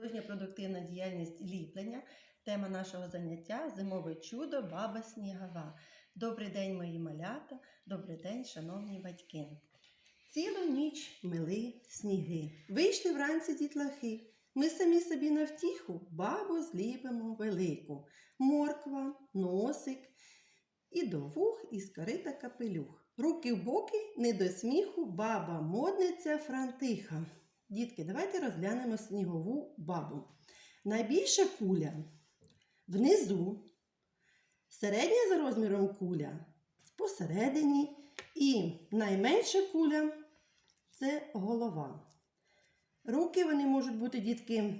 Художня продуктивна діяльність ліплення. Тема нашого заняття зимове чудо баба снігова. Добрий день, мої малята, добрий день, шановні батьки. Цілу ніч мили сніги. Вийшли вранці дітлахи. Ми самі собі на втіху бабу зліпимо велику. Морква, носик і до вух, і скорита капелюх. Руки в боки, не до сміху, баба модниця Франтиха. Дітки, давайте розглянемо снігову бабу. Найбільша куля внизу, середня за розміром куля посередині, і найменша куля це голова. Руки вони можуть бути, дітки,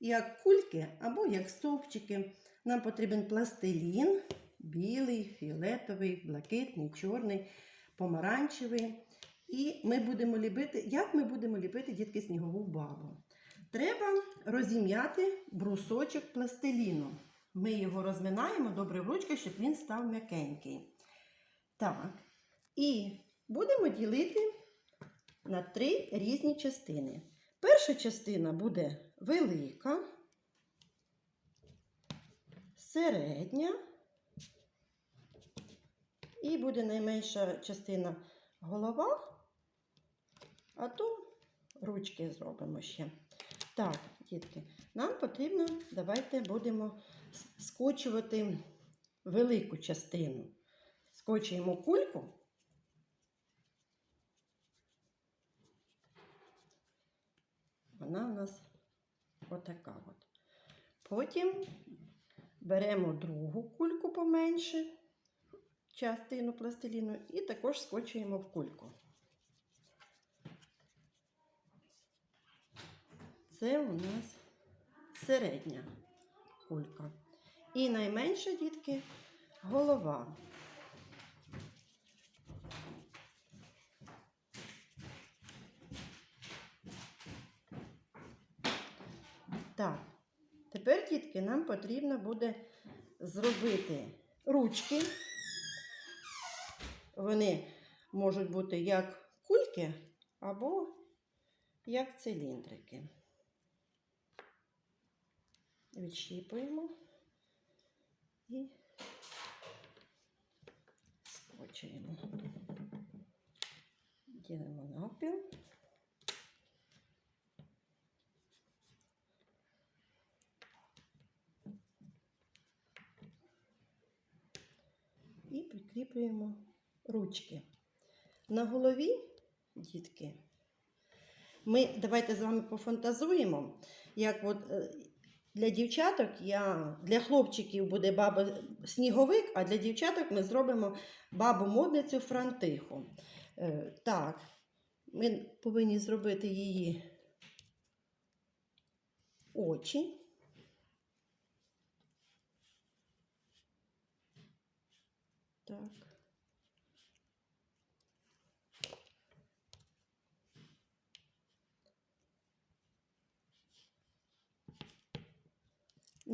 як кульки або як стовпчики. Нам потрібен пластилін, білий, фіолетовий, блакитний, чорний, помаранчевий. І ми будемо ліпити, як ми будемо ліпити дітки снігову бабу. Треба розім'яти брусочок пластиліну. Ми його розминаємо добре в ручках, щоб він став м'якенький. Так. І будемо ділити на три різні частини. Перша частина буде велика, середня, і буде найменша частина голова, а то ручки зробимо ще. Так, дітки, нам потрібно, давайте будемо скочувати велику частину. Скочуємо кульку. Вона у нас отака от. Потім беремо другу кульку поменше, частину пластиліну, і також скочуємо в кульку. Це у нас середня кулька. І найменша, дітки, голова. Так, тепер, дітки, нам потрібно буде зробити ручки. Вони можуть бути як кульки або як циліндрики. Відщіпуємо і скочуємо. Ділимо навпіл. І прикріплюємо ручки. На голові, дітки, ми давайте з вами пофантазуємо, як от е, для дівчаток я, для хлопчиків буде баба сніговик, а для дівчаток ми зробимо бабу-модницю Франтиху. Е, Так, ми повинні зробити її очі. Так.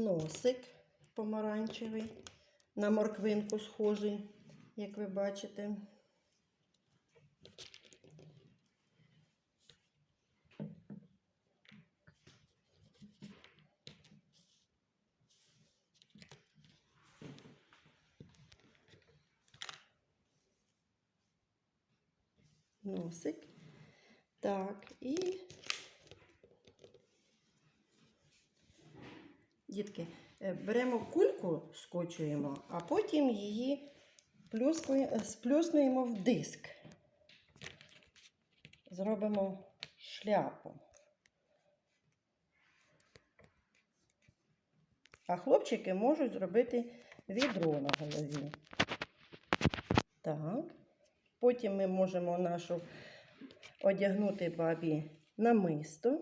Носик помаранчевий, на морквинку схожий, як ви бачите. Носик. Так, і Дітки, е, беремо кульку, скочуємо, а потім її е, сплюснуємо в диск. Зробимо шляпу. А хлопчики можуть зробити відро на голові. Так. Потім ми можемо нашу одягнути бабі намисто.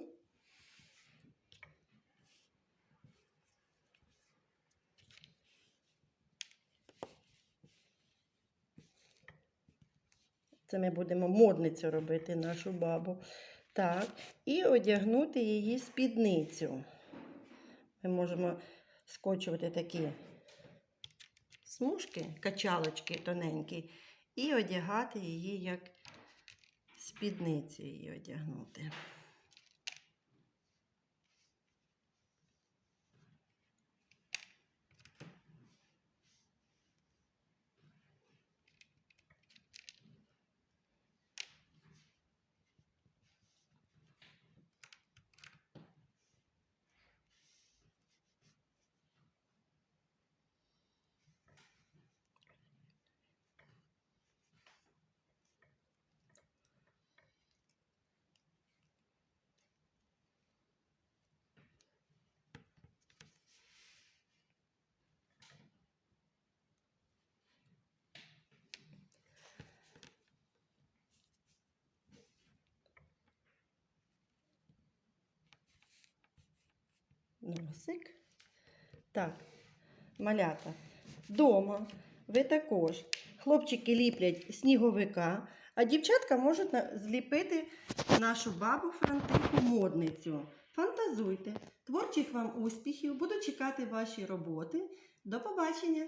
Це ми будемо модницю робити нашу бабу. Так, і одягнути її спідницю. Ми можемо скочувати такі смужки, качалочки тоненькі, і одягати її як спідницю її одягнути. Носик. Так, малята. Дома ви також. Хлопчики ліплять сніговика, а дівчатка можуть зліпити нашу бабу Франтиху модницю. Фантазуйте. Творчих вам успіхів. Буду чекати ваші роботи. До побачення!